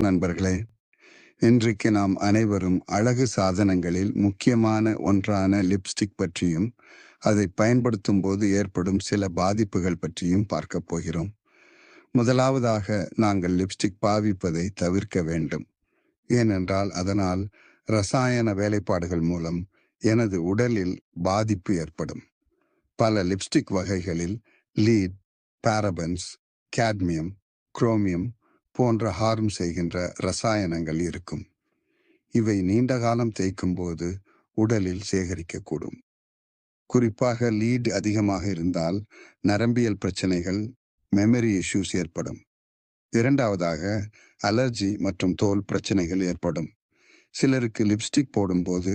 நண்பர்களே இன்றைக்கு நாம் அனைவரும் அழகு சாதனங்களில் முக்கியமான ஒன்றான லிப்ஸ்டிக் பற்றியும் அதை பயன்படுத்தும் போது ஏற்படும் சில பாதிப்புகள் பற்றியும் பார்க்க போகிறோம். முதலாவதாக நாங்கள் லிப்ஸ்டிக் பாவிப்பதை தவிர்க்க வேண்டும். ஏனென்றால் அதனால் ரசாயன வேலைப்பாடுகள் மூலம் எனது உடலில் பாதிப்பு ஏற்படும். பல லிப்ஸ்டிக் வகைகளில் லீட் பாரபன்ஸ் கேட்மியம் குரோமியம் போன்ற ஹார்ம் செய்கின்ற ரசாயனங்கள் இருக்கும். இவை நீண்ட காலம் தேய்க்கும் போது உடலில் சேகரிக்கக்கூடும். குறிப்பாக லீட் அதிகமாக இருந்தால் நரம்பியல் பிரச்சனைகள் மெமரி இஷ்யூஸ் ஏற்படும். இரண்டாவதாக அலர்ஜி மற்றும் தோல் பிரச்சனைகள் ஏற்படும். சிலருக்கு லிப்ஸ்டிக் போடும்போது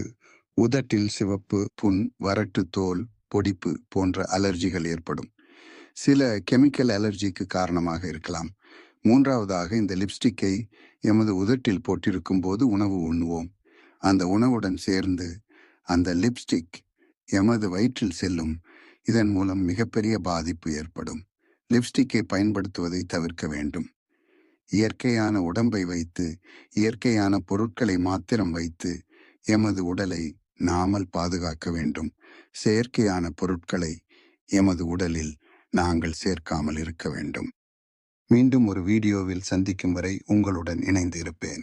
உதட்டில் சிவப்பு புண் வறட்டு தோல் பொடிப்பு போன்ற அலர்ஜிகள் ஏற்படும். சில கெமிக்கல் அலர்ஜிக்கு காரணமாக இருக்கலாம். மூன்றாவதாக இந்த லிப்ஸ்டிக்கை எமது உதட்டில் போட்டிருக்கும் போது உணவு உண்ணுவோம். அந்த உணவுடன் சேர்ந்து அந்த லிப்ஸ்டிக் எமது வயிற்றில் செல்லும். இதன் மூலம் மிகப்பெரிய பாதிப்பு ஏற்படும். லிப்ஸ்டிக்கை பயன்படுத்துவதை தவிர்க்க வேண்டும். இயற்கையான உடம்பை வைத்து இயற்கையான பொருட்களை மாத்திரம் வைத்து எமது உடலை நாமல் பாதுகாக்க வேண்டும். செயற்கையான பொருட்களை எமது உடலில் நாங்கள் சேர்க்காமல் இருக்க வேண்டும். மீண்டும் ஒரு வீடியோவில் சந்திக்கும் வரை உங்களுடன் இணைந்து இருப்பேன்